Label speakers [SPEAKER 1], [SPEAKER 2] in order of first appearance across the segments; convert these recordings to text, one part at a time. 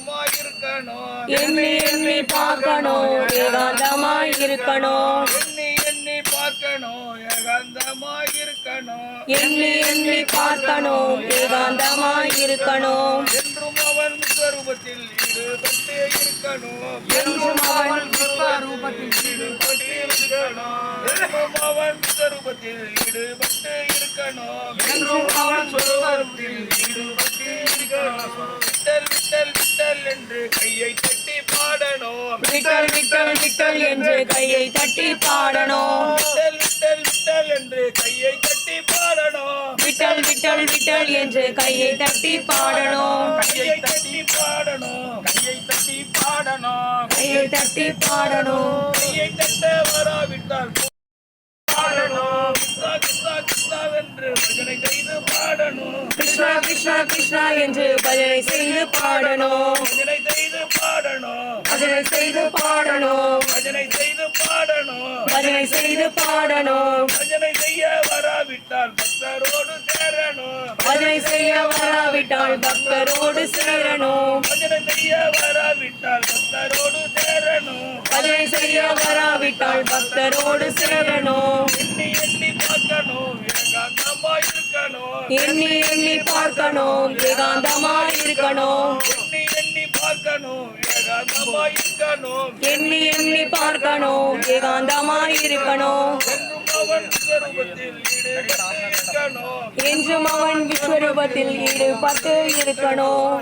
[SPEAKER 1] ஏகாந்தமாய் இருக்கணும்
[SPEAKER 2] எண்ணி எண்ணி பார்க்கணும். ஏகாந்தமாய் இருக்கணும்
[SPEAKER 1] எண்ணி எண்ணி பார்க்கணும். ஏகாந்தமாய் இருக்கணும்
[SPEAKER 2] எண்ணி எண்ணி பார்க்கணும். இருக்கணும்
[SPEAKER 1] என்றும் அவன் ஸ்வரூபத்தில் ஈடுபட்டு இருக்கணும்.
[SPEAKER 2] என்றும் அவன்
[SPEAKER 1] விஸ்வரூபத்தில் ஈடுபட்டு இருக்கணும். என்றும் அவன் ஸ்வரூபத்தில் ஈடுபட்டு இருக்கணும். என்றும் அவன் ஸ்வரூபத்தில் ஈடுபட்டு இருக்கணும். என்று கையை தட்டி பாடணும்.
[SPEAKER 2] விட்டல் விட்டல் விட்டல் என்று கையை தட்டி பாடணும்.
[SPEAKER 1] விட்டல் விட்டல் விட்டல் என்று கையை தட்டி பாடணும்.
[SPEAKER 2] விட்டல் விட்டல் விட்டல் என்று கையை தட்டி பாடணும்.
[SPEAKER 1] கையை தட்டி பாடணும். கையை தட்டி பாடணும்.
[SPEAKER 2] கையை தட்டி பாடணும்.
[SPEAKER 1] கையை தட்ட வராவிட்டால் கிருஷ்ணாவென்று பஜனை செய்து பாடணும்.
[SPEAKER 2] கிருஷ்ணா கிருஷ்ணா கிருஷ்ணா என்று பஜனை செய்து பாடணும்.
[SPEAKER 1] பஜனை செய்து பாடணும்.
[SPEAKER 2] பஜனை செய்து பாடணும்.
[SPEAKER 1] பஜனை செய்து பாடணும்.
[SPEAKER 2] பஜனை செய்து பாடணும்.
[SPEAKER 1] பஜனை செய்ய வராவிட்டால் பக்தரோடு சேரணும்.
[SPEAKER 2] பஜனை செய்ய வராவிட்டால் பக்தரோடு சேரணும்.
[SPEAKER 1] பஜனை செய்ய வராவிட்டால் பக்தரோடு சேரணும்.
[SPEAKER 2] பஜனை செய்ய வராவிட்டால் பக்தரோடு சேரணும்.
[SPEAKER 1] எண்ணி எண்ணி பார்க்கணும்.
[SPEAKER 2] எண்ணி எண்ணி பார்க்கணும். ஏகாந்தமாய் இருக்கணும்
[SPEAKER 1] எண்ணி எண்ணி பார்க்கணும். ஏகாந்தமாய் இருக்கணும் என்றும் அவன் விஸ்வரூபத்தில் ஈடுபட்டு இருக்கணும்.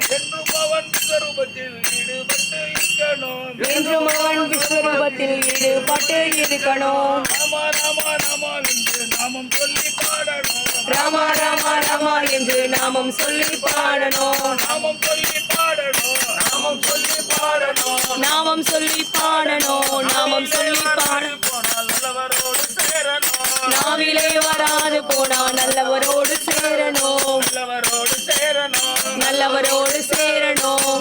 [SPEAKER 2] என்றும் அவன் விஸ்வரூபத்தில் ஈடுபட்டு இருக்கணும்.
[SPEAKER 1] ராமா ராமா ராமா என்று நாமம் சொல்லி பாடணும்.
[SPEAKER 2] நாமம் சொல்லி பாடணும்.
[SPEAKER 1] நாமம் சொல்லி பாடணும். நாமம் சொல்லி பாடணும்.
[SPEAKER 2] நாமம் சொல்லி பாடணும். நாவிலே வராது போனா நல்லவரோடு சேரணும்.
[SPEAKER 1] நல்லவரோடு சேரணும்.
[SPEAKER 2] நல்லவரோடு சேரணும்.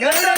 [SPEAKER 2] よろ
[SPEAKER 1] しく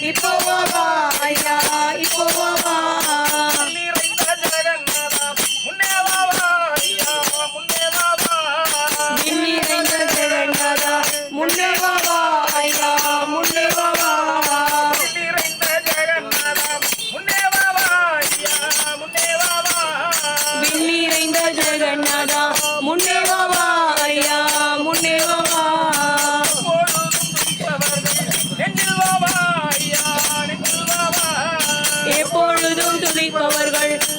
[SPEAKER 1] இப்போ வாவா ஐயா இப்போ வாவா
[SPEAKER 2] முன்னே வாவா ஐயா
[SPEAKER 3] முன்னே வாவா
[SPEAKER 2] விண்ணிறைந்த ஜெகநாதா முன்னே வாவா ஐயா முன்னே வாவா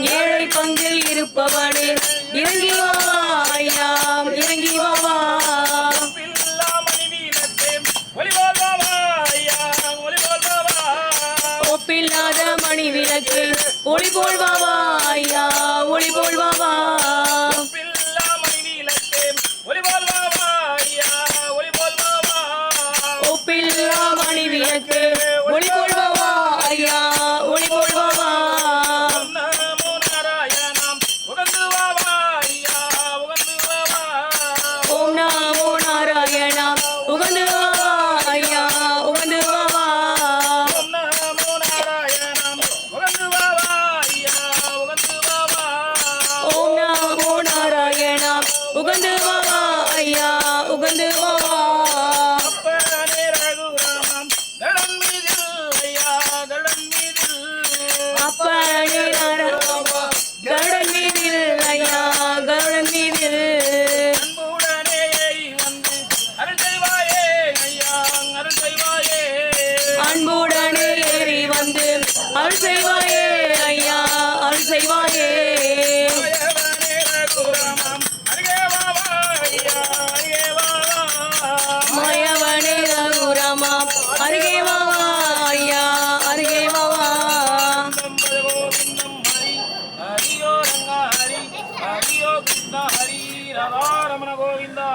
[SPEAKER 2] ஏழை பங்கில் இருப்பவனே இறங்கி வாயா இறங்கி வா. ஒப்பில்லாத மணி விளக்கு ஒளி போல்
[SPEAKER 3] உகந்து வா ஐயா உகந்து வா రమణ గోవిందా.